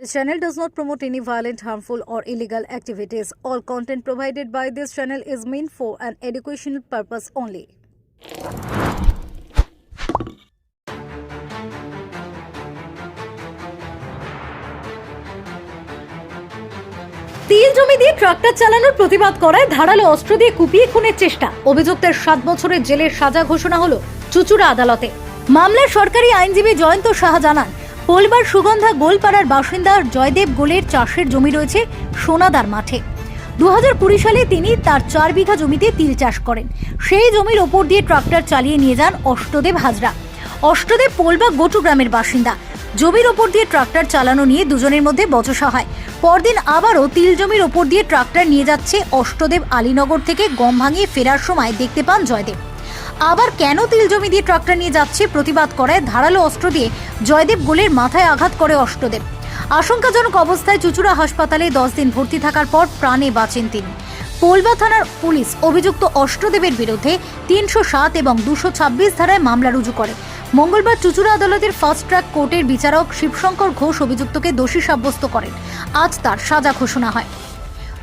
This channel does not promote any violent, harmful, or illegal activities. All content provided by this channel is meant for an educational purpose only. তিল জমি দিয়ে tractor চালানোর প্রতিবাদ করায় ধারালো অস্ত্র দিয়ে কুপিয়ে খুনের চেষ্টা অভিযুক্তের সাত বছরের জেলের সাজা ঘোষণা হলো চুচুড়া আদালতে মামলার সরকারি আইনজীবী জয়ন্ত সাহা জানান পোলবার সুগন্ধা গোলপাড়ার বাসিন্দা জয়দেব গোলের চাষের জমি রয়েছে সোনাদার মাঠে। দু সালে তিনি তার চার বিঘা জমিতে তিল চাষ করেন। সেই জমির ওপর দিয়ে ট্রাক্টর চালিয়ে নিয়ে যান অষ্টদেব হাজরা। অষ্টদেব পোলবা গোটু গ্রামের বাসিন্দা। জমির ওপর দিয়ে ট্রাক্টর চালানো নিয়ে দুজনের মধ্যে বচসা হয়। পরদিন আবারও তিল জমির ওপর দিয়ে ট্রাক্টর নিয়ে যাচ্ছে অষ্টদেব আলীনগর থেকে গম ভাঙিয়ে ফেরার সময় দেখতে পান জয়দেব। আবার কেন তিল জমি দিয়ে ট্রাক্টর নিয়ে যাচ্ছে প্রতিবাদ করায় ধারালো অস্ত্র দিয়ে জয়দেব গোলের মাথায় আঘাত করে অষ্টদেব। আশঙ্কাজনক অবস্থায় চুচুড়া হাসপাতালে দশ দিন ভর্তি থাকার পর প্রাণে বাঁচেন তিনি। পোলবা থানার পুলিশ অভিযুক্ত অষ্টদেবের বিরুদ্ধে তিনশো সাত এবং দুশো ছাব্বিশ ধারায় মামলা রুজু করে। মঙ্গলবার চুচুড়া আদালতের ফাস্ট ট্র্যাক কোর্টের বিচারক শিবশঙ্কর ঘোষ অভিযুক্তকে দোষী সাব্যস্ত করেন। আজ তার সাজা ঘোষণা হয়।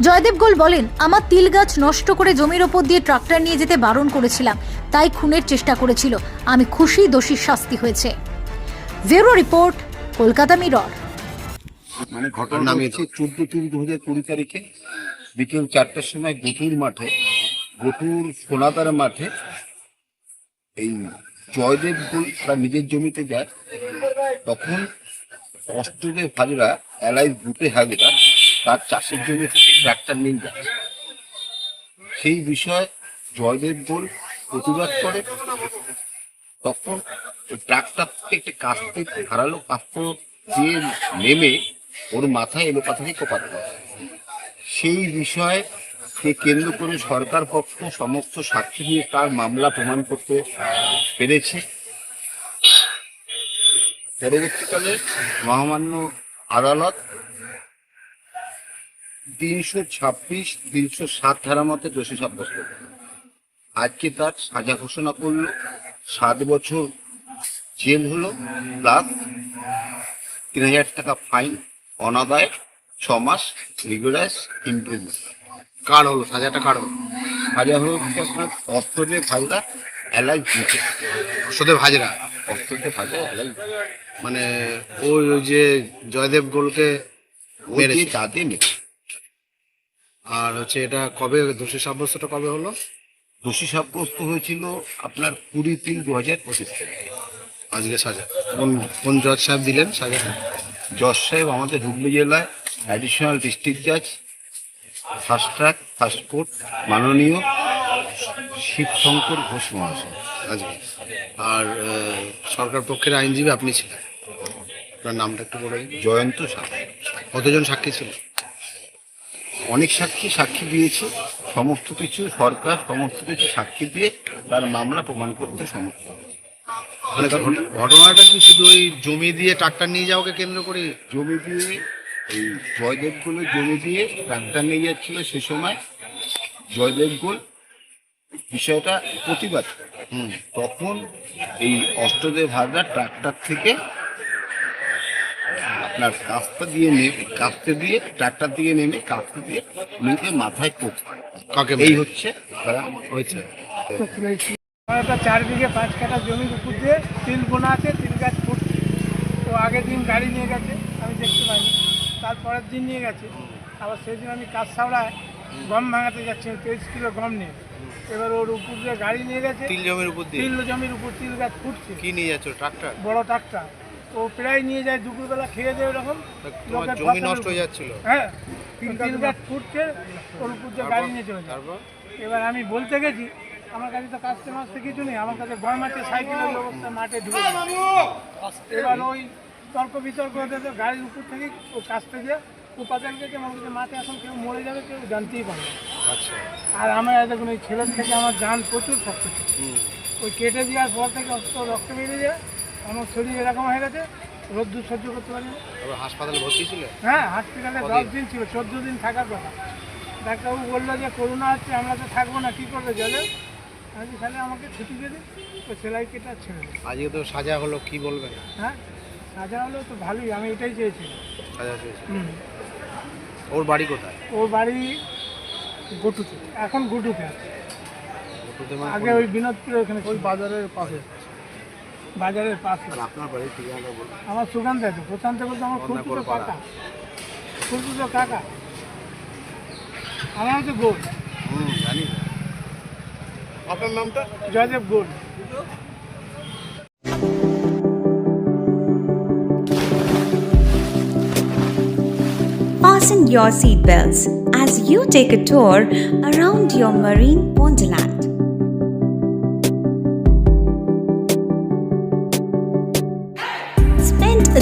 জয়দেব গোল বলেন আমার তিল গাছ নষ্ট করে জমির ওপর দিয়ে ট্রাক্টর নিয়ে যেতে বারণ করেছিলাম তাই খুনের চেষ্টা করেছিল। আমি খুশি দোষীর শাস্তি হয়েছে। Bureau report Kolkata Mirror. মানে ঘটনা হচ্ছে চোদ্দ তিন দু হাজার কুড়ি তারিখে বিকেল চারটার সময় গটুর মাঠে গটুর সোনাদার মাঠে এই জয়দেব গুল তার নিজের জমিতে যায়। তখন অষ্টদেব হাজরা এলাই বুটে হাজরা তার চাষের থেকে ট্রাক্টর নিয়ে যায় সেই বিষয়ে জয়দেব গোল প্রতিবাদ করে। তখন ট্রাক্টর থেকে একটা কাস্তে ধারালো কাস্ত দিয়ে নেমে ওর মাথায় এলো পাথারি কোপাতে। সেই বিষয়ে কে কেন্দ্র করে সরকার পক্ষ সমস্ত সাক্ষী নিয়ে তার মামলা প্রমাণ করতে পেরেছে। পরবর্তীকালে মহামান্য আদালত তিনশো ছাব্বিশ তিনশো সাত ধারা মতে দোষী সাব্যস্ত। আজকে তার সাজা ঘোষণা করল সাত বছর জেল হলো প্লাস তিন হাজার টাকা ফাইন অনাদায় ছ মাস রিগুলার ইমপ্রিজমেন্ট। কার হলো সাজাটা কার হলো। সাজা হলো আপনার অস্ত্রের এলাই দিতে অশ্বদেব হাজরা অস্ত্রের ফাইলটা এলাই মানে ওই যে জয়দেব গোলকে মেরেছে। দিয়ে দাঁতে মেরে আর হচ্ছে এটা কবে দোষী সাব্যস্তটা কবে হলো? দোষী সাব্যস্ত হয়েছিল আপনার কুড়ি তিন দু হাজার পঁচিশ তারিখে আজকে সাজা। কোন কোন জজ সাহেব দিলেন সাজাটা জজ সাহেব আমাদের হুগলি জেলায় অ্যাডিশনাল ডিস্ট্রিক্ট জাজ ফার্স্ট ট্র্যাক ফার্স্ট কোর্ট মাননীয় শিবশঙ্কর ঘোষ মহাশয়। আজকে। আর সরকার পক্ষের আইনজীবী আপনি ছিলেন। আপনার নামটা একটু বলে জয়ন্ত সাহা। কতজন সাক্ষী ছিল অনেক সাক্ষী সাক্ষী দিয়েছে সমস্ত কিছু সরকার সমস্ত কিছু সাক্ষী দিয়ে তার মামলা প্রমাণ করতে সমর্থ। মানে ঘটনাটা কি শুধু ওই জমি দিয়ে ট্রাক্টর নিয়ে যাওয়াকে কেন্দ্র করে? জমি দিয়ে এই জয়দেব গোলের জমি দিয়ে ট্রাক্টর নিয়ে যাচ্ছিল সে সময়। জয়দেব গোল বিষয়টা প্রতিবাদ। হুম তখন এই অষ্টদেব হাজরা ট্রাক্টর থেকে আপনার কাস্তে দিয়ে নেমে কাস্তে দিয়ে ট্রাক্টর দিয়ে নেমে কাস্তে দিয়ে নিজে মাথায় কোপ কাকে এই হচ্ছে হয়েছে। আমার একটা চার বিঘে পাঁচ কাঠা জমির উপর দিয়ে তিল বোনা আছে তিল গাছ ফুটছে। তো আগের দিন গাড়ি নিয়ে গেছে আমি দেখতে পাইনি। তারপরের দিন নিয়ে গেছে। আবার সেই দিন আমি কাজ সাবড়ায় গম ভাঙাতে যাচ্ছি তেইশ কিলো গম নিয়ে। এবার ওর উপর দিয়ে গাড়ি নিয়ে গেছে। তিল জমির উপর দিয়ে? তিল জমির উপর তিল গাছ ফুটছে। কি নিয়ে যাচ্ছ ট্রাক্টর? বড় ট্রাক্টর। ও প্রায় নিয়ে যায় দুপুরবেলা খেয়ে দেয় ওরকম। জমি নষ্ট হয়ে যাচ্ছিল? হ্যাঁ তিল গাছ ফুটছে ওর উপর দিয়ে গাড়ি নিয়ে চলে যায়। এবার আমি বলতে গেছি আমার কাছে তো কাস্তে মাসতে কিছু নেই আমার কাছে গয় মাঠে সাইকেলের ব্যবস্থা মাঠে ঢুকে এবার ওই তর্ক বিতর্ক হতে তো গাড়ির উপর থেকে ও কাস্তে দিয়ে উপাদান গেছে আমার কাছে মাঠে এখন কেউ মরে যাবে কেউ জানতেই পারবে না। আচ্ছা। আর আমার দেখুন ওই ছেলের থেকে আমার জান প্রচুর শক্ত ওই কেটে দেওয়ার পর থেকে অত রক্ত বেরিয়ে যায় আমার শরীর এরকম হয়ে গেছে রোদ্দুর সহ্য করতে পারি হাসপাতালে ভর্তি ছিল? হ্যাঁ হসপিটালে কদিন? দশ দিন ছিল চোদ্দ দিন থাকার কথা। ডাক্তারবাবু বলল যে করোনা হচ্ছে আমরা তো থাকব না কী করবে জলে? আমি তাহলে আমাকে ছুটি দিয়ে দিন তো সেলাই কেটে আর ছেড়ে দিন আজকে তো সাজা হলো কি বলবেন? হ্যাঁ সাজা হলো তো ভালোই আমি এটাই চেয়েছিলাম। সাজা শেষ হুম। ওর বাড়ি কোথায়? ওর বাড়ি গটুতে এখন গুটুতে আছে। মানে আগে ওই বিনোদপুরে ওখানে ওই বাজারের পাশে। বাজারের পাশে। আর আপনার বাড়ি ঠিকানা বলুন। আমার সুকান্ত আছে। প্রশান্ত বলতে আমার বন্যা খুব করপাড়া। কাকা। খুব কাকা। আমার হচ্ছে গোল। হুম জানি। তো। আপনার নামটা? জয়দেব গোল। Fasten your seatbelts as you take a tour around your marine wonderland.